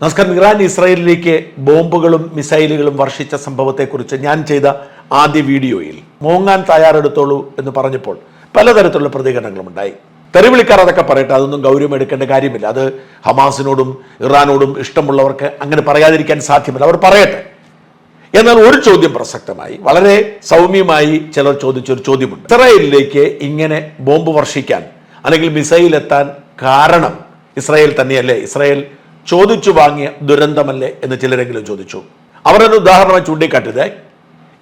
നമസ്കാരം ഇറാൻ ഇസ്രായേലിലേക്ക് ബോംബുകളും മിസൈലുകളും വർഷിച്ച സംഭവത്തെക്കുറിച്ച് ഞാൻ ചെയ്ത ആദ്യ വീഡിയോയിൽ മോങ്ങാൻ തയ്യാറെടുത്തോളൂ എന്ന് പറഞ്ഞപ്പോൾ പലതരത്തിലുള്ള പ്രതികരണങ്ങളും ഉണ്ടായി തെറിവിളിക്കാർ അതൊക്കെ പറയട്ടെ അതൊന്നും ഗൗരവം എടുക്കേണ്ട കാര്യമില്ല. അത് ഹമാസിനോടും ഇറാനോടും ഇഷ്ടമുള്ളവർക്ക് അങ്ങനെ പറയാതിരിക്കാൻ സാധ്യമല്ല. അവർ പറയട്ടെ. എന്നാൽ ഒരു ചോദ്യം പ്രസക്തമായി വളരെ സൗമ്യമായി ചിലർ ചോദിച്ചൊരു ചോദ്യമുണ്ട്. ഇസ്രായേലിലേക്ക് ഇങ്ങനെ ബോംബ് വർഷിക്കാൻ അല്ലെങ്കിൽ മിസൈൽ എത്താൻ കാരണം ഇസ്രായേൽ തന്നെയല്ലേ? ഇസ്രായേൽ ചോദിച്ചു വാങ്ങിയ ദുരന്തമല്ലേ എന്ന് ചിലരെങ്കിലും ചോദിച്ചു. അവർ ഒരു ഉദാഹരണമായി ചൂണ്ടിക്കാട്ടിയത്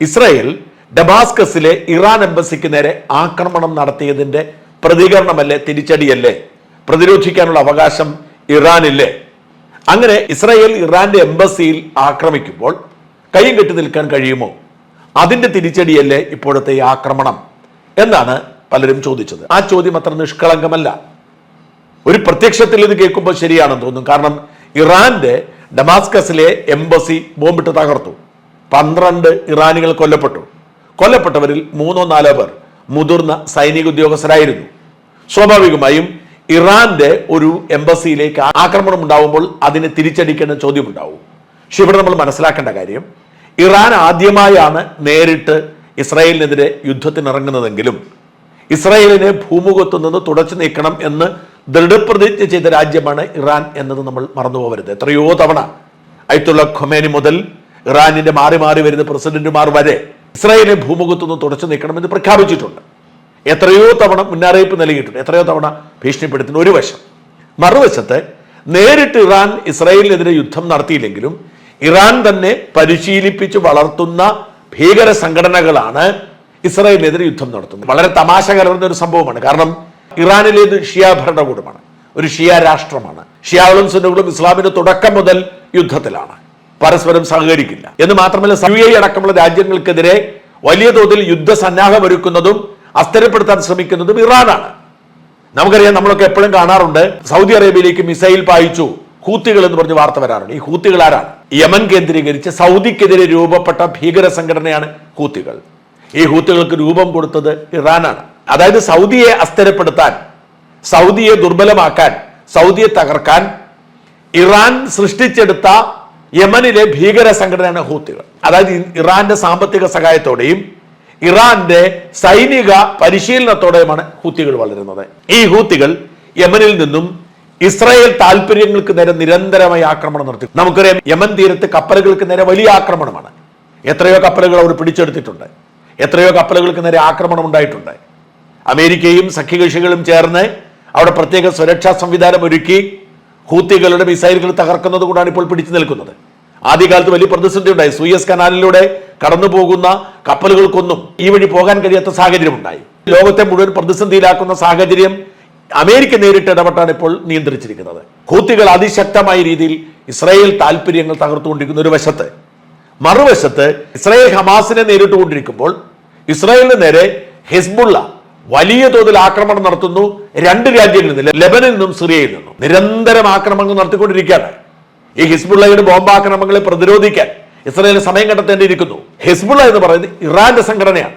ഇസ്രായേൽ ഡമാസ്കസിലെ ഇറാൻ എംബസിക്ക് നേരെ ആക്രമണം നടത്തിയതിന്റെ പ്രതികരണമല്ലേ തിരിച്ചടിയല്ലേ പ്രതിരോധിക്കാനുള്ള അവകാശം ഇറാനില്ലേ? അങ്ങനെ ഇസ്രായേൽ ഇറാന്റെ എംബസിയിൽ ആക്രമിക്കുമ്പോൾ കൈയും കെട്ടി നിൽക്കാൻ കഴിയുമോ? അതിന്റെ തിരിച്ചടിയല്ലേ ഇപ്പോഴത്തെ ഈ ആക്രമണം? എന്നാണ് പലരും ചോദിച്ചത്. ആ ചോദ്യം അത്ര നിഷ്കളങ്കമല്ല. ഒരു പ്രത്യക്ഷത്തിൽ ഇത് കേൾക്കുമ്പോൾ ശരിയാണെന്ന് തോന്നും. കാരണം ഇറാന്റെ ഡമാസ്കസിലെ എംബസി ബോംബിട്ട് തകർത്തു. പന്ത്രണ്ട് ഇറാനികൾ കൊല്ലപ്പെട്ടു. കൊല്ലപ്പെട്ടവരിൽ മൂന്നോ നാലോ പേർ മുതിർന്ന സൈനിക ഉദ്യോഗസ്ഥരായിരുന്നു. സ്വാഭാവികമായും ഇറാന്റെ ഒരു എംബസിയിലേക്ക് ആക്രമണം ഉണ്ടാവുമ്പോൾ അതിനെ തിരിച്ചടിക്കേണ്ട ചോദ്യം ഉണ്ടാവും പക്ഷെ ഇവിടെ നമ്മൾ മനസ്സിലാക്കേണ്ട കാര്യം ഇറാൻ ആദ്യമായാണ് നേരിട്ട് ഇസ്രായേലിനെതിരെ യുദ്ധത്തിനിറങ്ങുന്നതെങ്കിലും ഇസ്രായേലിനെ ഭൂമുഖത്തു നിന്ന് തുടച്ചു നീക്കണം എന്ന് ദൃഢപ്രതിജ്ഞ ചെയ്ത രാജ്യമാണ് ഇറാൻ എന്നത് നമ്മൾ മറന്നുപോകരുത്. എത്രയോ തവണ അയത്തുള്ള ഖൊമേനി മുതൽ ഇറാനിന്റെ മാറി മാറി വരുന്ന പ്രസിഡന്റുമാർ വരെ ഇസ്രായേലിനെ ഭൂമുഖത്തു നിന്ന് തുടച്ചു നീക്കണമെന്ന് പ്രഖ്യാപിച്ചിട്ടുണ്ട്. എത്രയോ തവണ മുന്നറിയിപ്പ് നൽകിയിട്ടുണ്ട്. എത്രയോ തവണ ഭീഷണിപ്പെടുത്തുന്ന. ഒരു വശം. മറുവശത്ത് നേരിട്ട് ഇറാൻ ഇസ്രായേലിനെതിരെ യുദ്ധം നടത്തിയില്ലെങ്കിലും ഇറാൻ തന്നെ പരിശീലിപ്പിച്ച് വളർത്തുന്ന ഭീകര സംഘടനകളാണ് ഇസ്രായേലിനെതിരെ യുദ്ധം നടത്തുന്നത്. വളരെ തമാശ കലർന്ന ഒരു സംഭവമാണ്. കാരണം ഇറാനിലേത് ഷിയ ഭരണകൂടമാണ്. ഒരു ഷിയ രാഷ്ട്രമാണ്. ഷിയാകളും സുന്നുകളും ഇസ്ലാമിന്റെ തുടക്കം മുതൽ യുദ്ധത്തിലാണ്. പരസ്പരം സഹകരിക്കില്ല. എന്ന് മാത്രമല്ല യു എ അടക്കമുള്ള രാജ്യങ്ങൾക്കെതിരെ വലിയ തോതിൽ യുദ്ധസന്നാഹമൊരുക്കുന്നതും അസ്ഥിരപ്പെടുത്താൻ ശ്രമിക്കുന്നതും ഇറാനാണ്. നമുക്കറിയാം നമ്മളൊക്കെ എപ്പോഴും കാണാറുണ്ട് സൗദി അറേബ്യയിലേക്ക് മിസൈൽ പായിച്ചു. ഹൂത്തികൾ എന്ന് പറഞ്ഞ് വാർത്ത വരാറുണ്ട്. ഈ ഹൂത്തികൾ ആരാണ്? യമൻ കേന്ദ്രീകരിച്ച് സൗദിക്കെതിരെ രൂപപ്പെട്ട ഭീകര സംഘടനയാണ് ഹൂത്തികൾ. ഈ ഹൂത്തികൾക്ക് രൂപം കൊടുത്തത് ഇറാനാണ്. അതായത് സൗദിയെ അസ്ഥിരപ്പെടുത്താൻ സൗദിയെ ദുർബലമാക്കാൻ സൗദിയെ തകർക്കാൻ ഇറാൻ സൃഷ്ടിച്ചെടുത്ത യമനിലെ ഭീകര സംഘടനയാണ് ഹൂത്തികൾ. അതായത് ഇറാന്റെ സാമ്പത്തിക സഹായത്തോടെയും ഇറാന്റെ സൈനിക പരിശീലനത്തോടെയുമാണ് ഹൂത്തികൾ വളരുന്നത്. ഈ ഹൂത്തികൾ യമനിൽ നിന്നും ഇസ്രായേൽ താല്പര്യങ്ങൾക്ക് നേരെ നിരന്തരമായി ആക്രമണം നടത്തി. നമുക്കറിയാം യമൻ തീരത്ത് കപ്പലുകൾക്ക് നേരെ വലിയ ആക്രമണമാണ്. എത്രയോ കപ്പലുകൾ അവർ പിടിച്ചെടുത്തിട്ടുണ്ട്. എത്രയോ കപ്പലുകൾക്ക് നേരെ ആക്രമണം ഉണ്ടായിട്ടുണ്ട്. അമേരിക്കയും സഖ്യകക്ഷികളും ചേർന്ന് അവിടെ പ്രത്യേക സുരക്ഷാ സംവിധാനം ഒരുക്കി ഹൂത്തികളുടെ മിസൈലുകൾ തകർക്കുന്നത് കൊണ്ടാണ് ഇപ്പോൾ പിടിച്ചു നിൽക്കുന്നത്. ആദ്യകാലത്ത് വലിയ പ്രതിസന്ധി ഉണ്ടായി സൂയസ് കനാലിലൂടെ കടന്നു പോകുന്ന കപ്പലുകൾക്കൊന്നും ഈ വഴി പോകാൻ കഴിയാത്ത സാഹചര്യം ഉണ്ടായി ലോകത്തെ മുഴുവൻ പ്രതിസന്ധിയിലാക്കുന്ന സാഹചര്യം അമേരിക്ക നേരിട്ട് ഇടപെട്ടാണ് ഇപ്പോൾ നിയന്ത്രിച്ചിരിക്കുന്നത്. ഹൂത്തികൾ അതിശക്തമായ രീതിയിൽ ഇസ്രായേൽ താല്പര്യങ്ങൾ തകർത്തുകൊണ്ടിരിക്കുന്ന ഒരു വശത്ത്. മറുവശത്ത് ഇസ്രായേൽ ഹമാസിനെ നേരിട്ടുകൊണ്ടിരിക്കുമ്പോൾ ഇസ്രായേലിന് നേരെ ഹിസ്ബുള്ള വലിയ തോതിൽ ആക്രമണം നടത്തുന്നു. രണ്ട് രാജ്യങ്ങളിൽ നിന്ന് ലെബനിൽ നിന്നും സിറിയയിൽ നിന്നും. നിരന്തരം ആക്രമണങ്ങൾ നടത്തിക്കൊണ്ടിരിക്കുകയാണ്. ഈ ഹിസ്ബുള്ളയുടെ ബോംബാക്രമണങ്ങളെ പ്രതിരോധിക്കാൻ ഇസ്രായേൽ സമയം കണ്ടെത്തേണ്ടിയിരിക്കുന്നു. ഹിസ്ബുള്ള എന്ന് പറയുന്നത് ഇറാന്റെ സംഘടനയാണ്.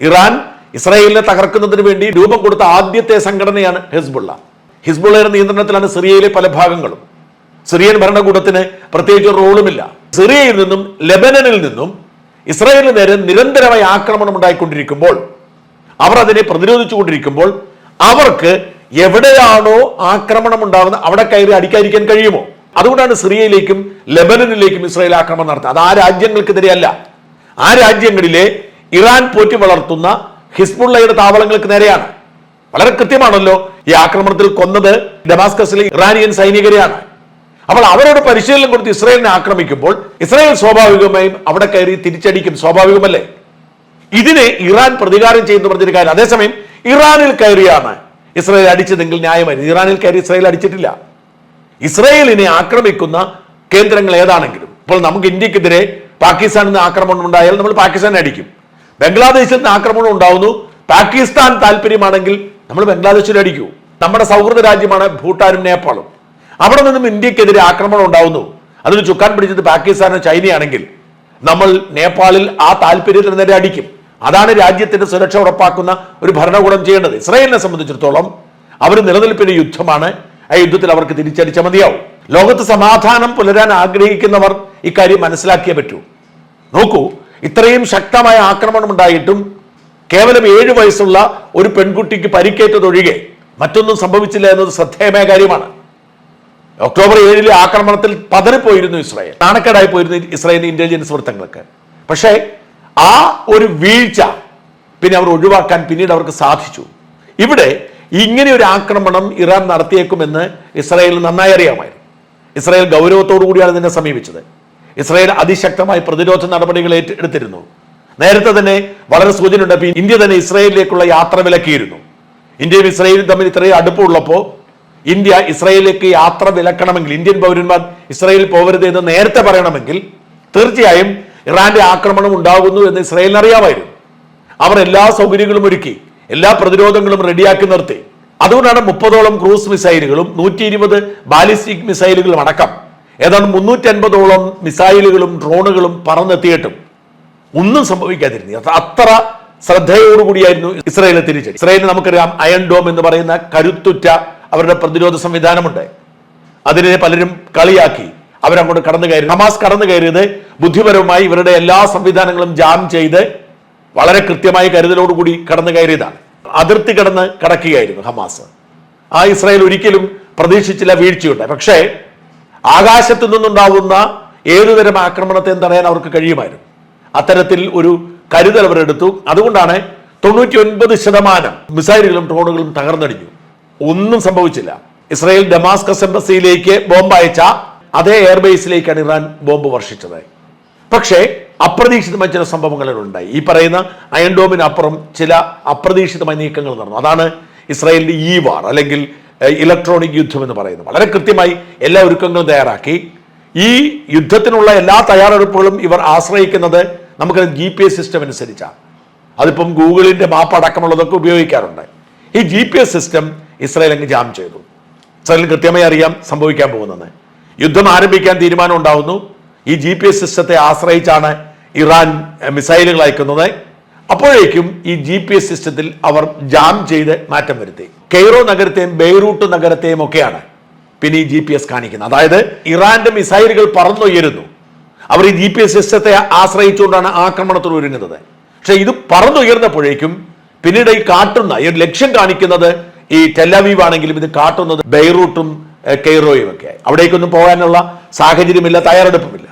ഇറാൻ ഇസ്രായേലിനെ തകർക്കുന്നതിന് വേണ്ടി രൂപം കൊടുത്ത ആദ്യത്തെ സംഘടനയാണ് ഹിസ്ബുള്ള. ഹിസ്ബുള്ളയുടെ നിയന്ത്രണത്തിലാണ് സിറിയയിലെ പല ഭാഗങ്ങളും. സിറിയൻ ഭരണകൂടത്തിന് പ്രത്യേകിച്ച് റോളുമില്ല. സിറിയയിൽ നിന്നും ലെബനനിൽ നിന്നും ഇസ്രായേലിന് നേരെ നിരന്തരമായി ആക്രമണം ഉണ്ടായിക്കൊണ്ടിരിക്കുമ്പോൾ അവർ അതിനെ പ്രതിരോധിച്ചുകൊണ്ടിരിക്കുമ്പോൾ അവർക്ക് എവിടെയാണോ ആക്രമണം ഉണ്ടാകുന്നത് അവിടെ കയറി അടിക്കാതിരിക്കാൻ കഴിയുമോ? അതുകൊണ്ടാണ് സിറിയയിലേക്കും ലെബനനിലേക്കും ഇസ്രായേൽ ആക്രമണം നടത്തുന്നത്. അത് ആ രാജ്യങ്ങൾക്കെതിരെയല്ല. ആ രാജ്യങ്ങളിലെ ഇറാൻ പോറ്റി വളർത്തുന്ന ഹിസ്ബുള്ളയുടെ താവളങ്ങൾക്ക് നേരെയാണ്. വളരെ കൃത്യമാണല്ലോ ഈ ആക്രമണത്തിൽ കൊന്നത് ഡമാസ്കസിലെ ഇറാനിയൻ സൈനികരെയാണ്. അപ്പോൾ അവരോട് പരിശീലനം കൊടുത്ത് ഇസ്രായേലിനെ ആക്രമിക്കുമ്പോൾ ഇസ്രായേൽ സ്വാഭാവികമായും അവിടെ കയറി തിരിച്ചടിക്കും. സ്വാഭാവികമല്ലേ? ഇതിനെ ഇറാൻ പ്രതികാരം ചെയ്യുന്നു പറഞ്ഞൊരു കാര്യം. അതേസമയം ഇറാനിൽ കയറിയാണ്. ഇസ്രായേൽ അടിച്ചതെങ്കിൽ ന്യായമായിരുന്നു ഇറാനിൽ കയറി ഇസ്രായേൽ അടിച്ചിട്ടില്ല. ഇസ്രായേലിനെ ആക്രമിക്കുന്ന കേന്ദ്രങ്ങൾ ഏതാണെങ്കിലും. ഇപ്പോൾ നമുക്ക് ഇന്ത്യക്കെതിരെ പാകിസ്ഥാനിൽ നിന്ന് ആക്രമണം ഉണ്ടായാൽ നമ്മൾ പാകിസ്ഥാനെ അടിക്കും. ബംഗ്ലാദേശിൽ നിന്ന് ആക്രമണം ഉണ്ടാവുന്നു. പാകിസ്ഥാൻ താല്പര്യമാണെങ്കിൽ നമ്മൾ ബംഗ്ലാദേശിൽ അടിക്കൂ. നമ്മുടെ സൗഹൃദ രാജ്യമാണ് ഭൂട്ടാനും നേപ്പാളും. അവിടെ നിന്നും ഇന്ത്യക്കെതിരെ ആക്രമണം ഉണ്ടാവുന്നു. അതിന് ചുക്കാൻ പിടിച്ചത് പാകിസ്ഥാനോ ചൈനയാണെങ്കിൽ നമ്മൾ നേപ്പാളിൽ ആ താല്പര്യത്തിന് നേരെ അടിക്കും. അതാണ് രാജ്യത്തിന്റെ സുരക്ഷ ഉറപ്പാക്കുന്ന ഒരു ഭരണകൂടം ചെയ്യേണ്ടത്. ഇസ്രായേലിനെ സംബന്ധിച്ചിടത്തോളം അവർ നിലനിൽപ്പിന്റെ യുദ്ധമാണ്. ആ യുദ്ധത്തിൽ അവർക്ക് തിരിച്ചടിച്ച മതിയാവും. ലോകത്ത് സമാധാനം പുലരാൻ ആഗ്രഹിക്കുന്നവർ ഇക്കാര്യം മനസ്സിലാക്കിയേ പറ്റൂ. നോക്കൂ ഇത്രയും ശക്തമായ ആക്രമണം ഉണ്ടായിട്ടും കേവലം ഏഴു വയസ്സുള്ള ഒരു പെൺകുട്ടിക്ക് പരിക്കേറ്റതൊഴികെ മറ്റൊന്നും സംഭവിച്ചില്ല എന്നത് ശ്രദ്ധേയമായ കാര്യമാണ്. ഒക്ടോബർ ഏഴിലെ ആക്രമണത്തിൽ പതറിപ്പോയിരുന്നു ഇസ്രായേൽ. നാണക്കേടായി പോയിരുന്നു ഇസ്രായേലിന്റെ ഇന്റലിജൻസ് വൃത്തങ്ങൾക്ക്. പക്ഷേ ആ ഒരു വീഴ്ച പിന്നെ അവർ ഒഴിവാക്കാൻ പിന്നീട് അവർക്ക് സാധിച്ചു. ഇവിടെ ഇങ്ങനെ ഒരു ആക്രമണം ഇറാൻ നടത്തിയേക്കുമെന്ന് ഇസ്രായേൽ നന്നായി അറിയാമായിരുന്നു. ഇസ്രായേൽ ഗൗരവത്തോടു കൂടിയാണ് ഇതിനെ സമീപിച്ചത്. ഇസ്രായേൽ അതിശക്തമായ പ്രതിരോധ നടപടികൾ ഏറ്റെടുത്തിരുന്നു നേരത്തെ തന്നെ വളരെ സൂചന ഉണ്ട് ഇന്ത്യ തന്നെ ഇസ്രായേലിലേക്കുള്ള യാത്ര വിലക്കിയിരുന്നു. ഇന്ത്യയും ഇസ്രായേലും തമ്മിൽ ഇത്രയും അടുപ്പമുള്ളപ്പോൾ ഇന്ത്യ ഇസ്രായേലിലേക്ക് യാത്ര വിലക്കണമെങ്കിൽ ഇന്ത്യൻ പൗരന്മാർ ഇസ്രായേലിൽ പോകരുത് എന്ന് നേരത്തെ പറയണമെങ്കിൽ തീർച്ചയായും ഇറാന്റെ ആക്രമണം ഉണ്ടാകുന്നു എന്ന് ഇസ്രായേലിന് അറിയാമായിരുന്നു. അവർ എല്ലാ സൗകര്യങ്ങളും ഒരുക്കി എല്ലാ പ്രതിരോധങ്ങളും റെഡിയാക്കി നിർത്തി. അതുകൊണ്ടാണ് മുപ്പതോളം ക്രൂസ് മിസൈലുകളും നൂറ്റി ഇരുപത് ബാലിസ്റ്റിക് മിസൈലുകളും അടക്കം ഏതാണ്ട് മുന്നൂറ്റി അൻപതോളം മിസൈലുകളും ഡ്രോണുകളും പറന്നെത്തിയിട്ടും ഒന്നും സംഭവിക്കാതിരുന്നു അത്ര- ശ്രദ്ധയോടുകൂടിയായിരുന്നു ഇസ്രായേലിനെ തിരിച്ചടി. ഇസ്രായേലിന് നമുക്കറിയാം അയൺ ഡോം എന്ന് പറയുന്ന കരുത്തുറ്റ അവരുടെ പ്രതിരോധ സംവിധാനമുണ്ട്. അതിനെ പലരും കളിയാക്കി. അവരങ്ങോട്ട് കടന്നു കയറി. ഹമാസ് കടന്നു കയറിയത് ബുദ്ധിപരമായി ഇവരുടെ എല്ലാ സംവിധാനങ്ങളും ജാം ചെയ്ത് വളരെ കൃത്യമായ കരുതലോടുകൂടി കടന്നു കയറിയതാണ്. അതിർത്തി കടന്ന് കടക്കുകയായിരുന്നു ഹമാസ്. ആ ഇസ്രായേൽ ഒരിക്കലും പ്രതീക്ഷിച്ചില്ല വീഴ്ചയുണ്ട് പക്ഷേ ആകാശത്തു നിന്നുണ്ടാവുന്ന ഏതുതരം ആക്രമണത്തെയും തടയാൻ അവർക്ക് കഴിയുമായിരുന്നു. അത്തരത്തിൽ ഒരു കരുതൽ അവരെടുത്തു. അതുകൊണ്ടാണ് തൊണ്ണൂറ്റി ഒൻപത് ശതമാനം മിസൈലുകളും ഡ്രോണുകളും തകർന്നടിഞ്ഞു. ഒന്നും സംഭവിച്ചില്ല. ഇസ്രായേൽ ഡമാസ്കസ് എംബസിയിലേക്ക് ബോംബ് അയച്ച അതേ എയർബേസിലേക്കാണ് ഇറാൻ ബോംബ് വർഷിച്ചത്. പക്ഷേ അപ്രതീക്ഷിതമായ ചില സംഭവങ്ങൾ ഉണ്ടായി. ഈ പറയുന്ന അയൺഡോമിനപ്പുറം ചില അപ്രതീക്ഷിതമായ നീക്കങ്ങൾ നടന്നു. അതാണ് ഇസ്രായേലിന്റെ ഈ വാർ അല്ലെങ്കിൽ ഇലക്ട്രോണിക് യുദ്ധം എന്ന് പറയുന്നത്. വളരെ കൃത്യമായി എല്ലാ ഒരുക്കങ്ങളും തയ്യാറാക്കി. ഈ യുദ്ധത്തിനുള്ള എല്ലാ തയ്യാറെടുപ്പുകളും ഇവർ ആശ്രയിക്കുന്നത് നമുക്ക് ജി പി എസ് സിസ്റ്റം അനുസരിച്ചാണ് അതിപ്പം ഗൂഗിളിന്റെ മാപ്പ് അടക്കമുള്ളതൊക്കെ ഉപയോഗിക്കാറുണ്ട്. ഈ G P S system Israel അങ്ങ് ജാം ചെയ്തു. ഇസ്രായേലിന് കൃത്യമായി അറിയാം സംഭവിക്കാൻ പോകുന്നത്. യുദ്ധം ആരംഭിക്കാൻ തീരുമാനം ഉണ്ടാവുന്നു. ഈ ജി പി എസ് സിസ്റ്റത്തെ ആശ്രയിച്ചാണ് ഇറാൻ മിസൈലുകൾ അയക്കുന്നത്. അപ്പോഴേക്കും ഈ ജി പി എസ് സിസ്റ്റത്തിൽ അവർ ജാം ചെയ്ത് മാറ്റം വരുത്തി. കെയ്റോ നഗരത്തെയും ബെയ്റൂട്ട് നഗരത്തെയും ഒക്കെയാണ് പിന്നെ ഈ ജി പി എസ് കാണിക്കുന്നത്. അതായത് ഇറാന്റെ മിസൈലുകൾ പറന്നുയരുന്നു. അവർ ഈ ജി പി എസ് സിസ്റ്റത്തെ ആശ്രയിച്ചുകൊണ്ടാണ് ആക്രമണത്തിന് ഒരുങ്ങുന്നത്. പക്ഷെ ഇത് പറന്നുയർന്നപ്പോഴേക്കും പിന്നീട് ഈ കാട്ടുന്ന ഈ ലക്ഷ്യം കാണിക്കുന്നത് ഈ ടെല്ലവീവ് ആണെങ്കിലും ഇത് കാട്ടുന്നത് ബെയ്റൂട്ടും കെയ്റോയും ഒക്കെ അവിടേക്കൊന്നും പോകാനുള്ള സാഹചര്യമില്ല തയ്യാറെടുപ്പുമില്ല.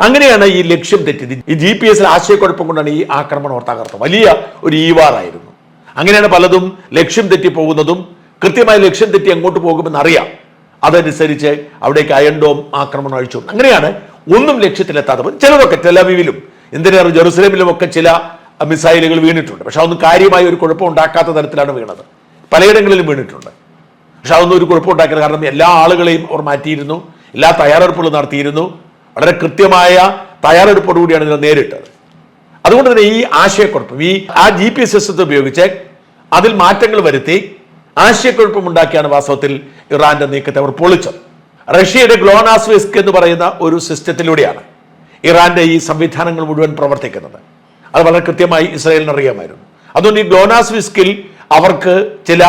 അങ്ങനെയാണ് ഈ ലക്ഷ്യം തെറ്റിയത്. ഈ ജി പി എസിൽ ആശയക്കുഴപ്പം കൊണ്ടാണ് ഈ ആക്രമണം ഓർത്താകർത്തം. വലിയ ഒരു ഈവാറായിരുന്നു. അങ്ങനെയാണ് പലതും ലക്ഷ്യം തെറ്റി പോകുന്നതും കൃത്യമായി ലക്ഷ്യം തെറ്റി എങ്ങോട്ട് പോകുമെന്ന് അറിയാം അതനുസരിച്ച് അവിടേക്ക് അയൺഡോം ആക്രമണം അഴിച്ചു. അങ്ങനെയാണ് ഒന്നും ലക്ഷ്യത്തിലെത്താതെ ചിലതൊക്കെ ടെലവീവിലും എന്തിനേറെ ജെറുസലേമിലും ഒക്കെ ചില മിസൈലുകൾ വീണിട്ടുണ്ട്. പക്ഷെ അതൊന്നും കാര്യമായ ഒരു കുഴപ്പം ഉണ്ടാക്കാത്ത തരത്തിലാണ് വീണത്. പലയിടങ്ങളിലും വീണിട്ടുണ്ട്. പക്ഷെ അതൊന്നും ഒരു കുഴപ്പമുണ്ടാക്കില്ല കാരണം എല്ലാ ആളുകളെയും അവർ മാറ്റിയിരുന്നു. എല്ലാ തയ്യാറെടുപ്പുകളും നടത്തിയിരുന്നു. വളരെ കൃത്യമായ തയ്യാറെടുപ്പോടുകൂടിയാണ് ഇതിനെ നേരിട്ടത്. അതുകൊണ്ട് തന്നെ ഈ ആശയക്കുഴപ്പം ഈ ആ ജി പി എസ് സിസ്റ്റത്തെ ഉപയോഗിച്ച് അതിൽ മാറ്റങ്ങൾ വരുത്തി ആശയക്കുഴപ്പം ഉണ്ടാക്കിയാണ് വാസ്തവത്തിൽ ഇറാന്റെ നീക്കത്തെ അവർ പൊളിച്ചത്. റഷ്യയുടെ ഗ്ലോണാസ് വിസ്ക് എന്ന് പറയുന്ന ഒരു സിസ്റ്റത്തിലൂടെയാണ് ഇറാന്റെ ഈ സംവിധാനങ്ങൾ മുഴുവൻ പ്രവർത്തിക്കുന്നത്. അത് വളരെ കൃത്യമായി ഇസ്രായേലിന് അറിയാമായിരുന്നു. അതുകൊണ്ട് ഈ ഗ്ലോണാസ് വിസ്കിൽ അവർക്ക് ചില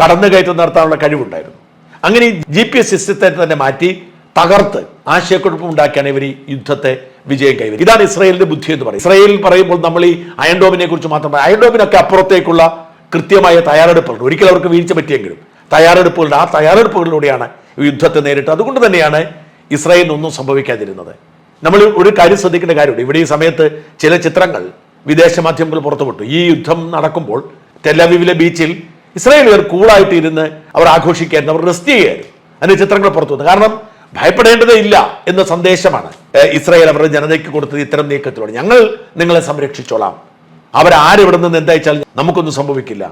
കടന്നുകയറ്റം നടത്താനുള്ള കഴിവുണ്ടായിരുന്നു. അങ്ങനെ ജി പി എസ് സിസ്റ്റത്തെ തന്നെ മാറ്റി തകർത്ത് ആശയക്കുഴപ്പം ഉണ്ടാക്കിയാണ് ഇവർ ഈ യുദ്ധത്തെ വിജയം കൈവരി ഇതാണ് ഇസ്രയേലിന്റെ ബുദ്ധി എന്ന് പറയും ഇസ്രായേൽ പറയുമ്പോൾ നമ്മൾ ഈ അയൺഡോമിനെ കുറിച്ച് മാത്രം പറയും. അയൺഡോമിനൊക്കെ അപ്പുറത്തേക്കുള്ള കൃത്യമായ തയ്യാറെടുപ്പുകളുണ്ട് ഒരിക്കലും അവർക്ക് വീഴ്ച പറ്റിയെങ്കിലും തയ്യാറെടുപ്പുകളുണ്ട് ആ തയ്യാറെടുപ്പുകളിലൂടെയാണ് യുദ്ധത്തെ നേരിട്ട് അതുകൊണ്ട് തന്നെയാണ് ഇസ്രായേലിനൊന്നും സംഭവിക്കാതിരുന്നത്. നമ്മൾ ഒരു കാര്യം ശ്രദ്ധിക്കേണ്ട കാര്യമുണ്ട്. ഇവിടെ ഈ സമയത്ത് ചില ചിത്രങ്ങൾ വിദേശ മാധ്യമങ്ങൾ പുറത്തുവിട്ടു. ഈ യുദ്ധം നടക്കുമ്പോൾ തെല്ലവിവിലെ ബീച്ചിൽ ഇസ്രായേലുകാർ കൂളായിട്ട് ഇരുന്ന് അവർ ആഘോഷിക്കായിരുന്നു അവർ റെസ്റ്റ് ചെയ്യായിരുന്നു അതിന്റെ ചിത്രങ്ങൾ പുറത്തു വന്നു. കാരണം ഭയപ്പെടേണ്ടതേ ഇല്ല എന്ന സന്ദേശമാണ് ഇസ്രായേൽ അവരുടെ ജനതയ്ക്ക് കൊടുത്തത് ഇത്തരം നീക്കത്തിലൂടെ. ഞങ്ങൾ നിങ്ങളെ സംരക്ഷിച്ചോളാം. അവരാരെവിടെ നിന്ന് എന്തായാലും നമുക്കൊന്നും സംഭവിക്കില്ല.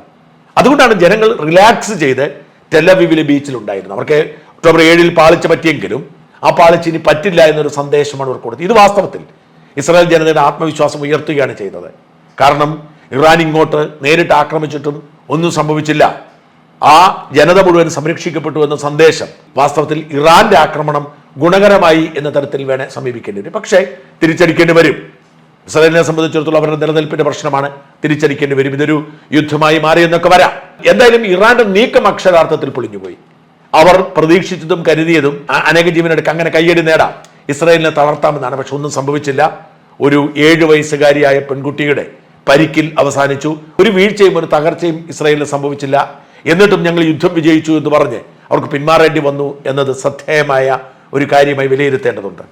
അതുകൊണ്ടാണ് ജനങ്ങൾ റിലാക്സ് ചെയ്ത് ടെലവിവിലെ ബീച്ചിലുണ്ടായിരുന്നു അവർക്ക് ഒക്ടോബർ ഏഴിൽ പാളിച്ച പറ്റിയെങ്കിലും ആ പാളിച്ച് ഇനി പറ്റില്ല എന്നൊരു സന്ദേശമാണ് അവർ കൊടുത്തത്. ഇത് വാസ്തവത്തിൽ ഇസ്രായേൽ ജനതയുടെ ആത്മവിശ്വാസം ഉയർത്തുകയാണ് ചെയ്തത്. കാരണം ഇറാൻ ഇങ്ങോട്ട് നേരിട്ട് ആക്രമിച്ചിട്ടും ഒന്നും സംഭവിച്ചില്ല. ആ ജനത മുഴുവൻ സംരക്ഷിക്കപ്പെട്ടു എന്ന സന്ദേശം വാസ്തവത്തിൽ ഇറാന്റെ ആക്രമണം ഗുണകരമായി എന്ന തരത്തിൽ വേണേ സമീപിക്കേണ്ടി വരും. പക്ഷേ തിരിച്ചടിക്കേണ്ടി വരും. ഇസ്രായേലിനെ സംബന്ധിച്ചിടത്തോളം അവരുടെ നിലനിൽപ്പിന്റെ പ്രശ്നമാണ് തിരിച്ചടിക്കേണ്ടി വരും. ഇതൊരു യുദ്ധമായി മാറി എന്നൊക്കെ വരാം. എന്തായാലും ഇറാന്റെ നീക്കം അക്ഷരാർത്ഥത്തിൽ പൊളിഞ്ഞുപോയി. അവർ പ്രതീക്ഷിച്ചതും കരുതിയതും അനേക ജീവനെടുക്കുക അങ്ങനെ കയ്യടി നേടാം. ഇസ്രായേലിനെ തളർത്താമെന്നാണ്. പക്ഷെ ഒന്നും സംഭവിച്ചില്ല. ഒരു ഏഴു വയസ്സുകാരിയായ പെൺകുട്ടിയുടെ പരിക്കിൽ അവസാനിച്ചു. ഒരു വീഴ്ചയും ഒരു തകർച്ചയും ഇസ്രായേലിന് സംഭവിച്ചില്ല. എന്നിട്ടും ഞങ്ങൾ യുദ്ധം വിജയിച്ചു എന്ന് പറഞ്ഞ് അവർക്ക് പിന്മാറേണ്ടി വന്നു എന്നത് ശ്രദ്ധേയമായ ഒരു കാര്യമായി വിലയിരുത്തേണ്ടതുണ്ട്.